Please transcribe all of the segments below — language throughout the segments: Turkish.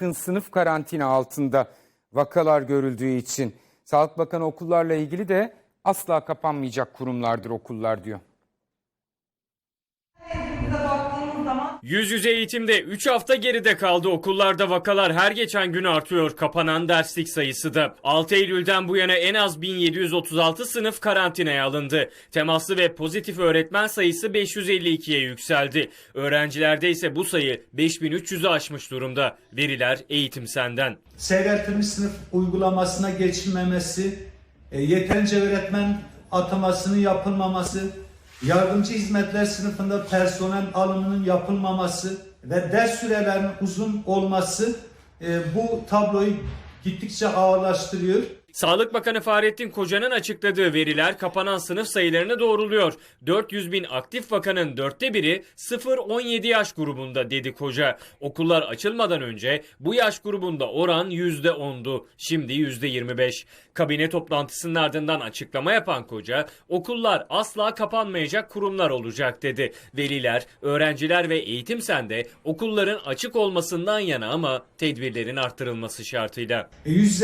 yakın sınıf karantina altında vakalar görüldüğü için. Sağlık Bakanı okullarla ilgili de asla kapanmayacak kurumlardır okullar diyor. Zaman Yüz yüze eğitimde 3 hafta geride kaldı. Okullarda vakalar her geçen gün artıyor. Kapanan derslik sayısı da. 6 Eylül'den bu yana en az 1736 sınıf karantinaya alındı. Temaslı ve pozitif öğretmen sayısı 552'ye yükseldi. Öğrencilerde ise bu sayı 5300'ü aşmış durumda. Veriler Eğitim Sen'den. seyreltilmiş sınıf uygulamasına geçilmemesi, e, yeterince öğretmen atamasının yapılmaması, yardımcı hizmetler sınıfında personel alımının yapılmaması ve ders sürelerinin uzun olması e, bu tabloyu gittikçe ağırlaştırıyor. Sağlık Bakanı Fahrettin Koca'nın açıkladığı veriler kapanan sınıf sayılarını doğruluyor. 400 bin aktif vakanın dörtte biri 0-17 yaş grubunda dedi Koca. Okullar açılmadan önce bu yaş grubunda oran %10'du. Şimdi %25. Kabine toplantısının ardından açıklama yapan Koca, okullar asla kapanmayacak kurumlar olacak dedi. Veliler, öğrenciler ve eğitim sende okulların açık olmasından yana ama tedbirlerin arttırılması şartıyla. E, Yüz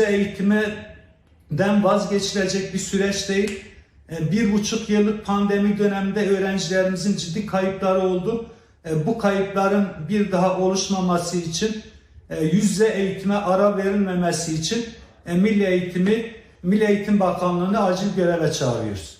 eğitimden vazgeçilecek bir süreç değil. E, Bir buçuk yıllık pandemi döneminde öğrencilerimizin ciddi kayıpları oldu. E, Bu kayıpların bir daha oluşmaması için e, yüz yüze eğitime ara verilmemesi için Milli Eğitimi Milli Eğitim Bakanlığı'nı acil göreve çağırıyoruz.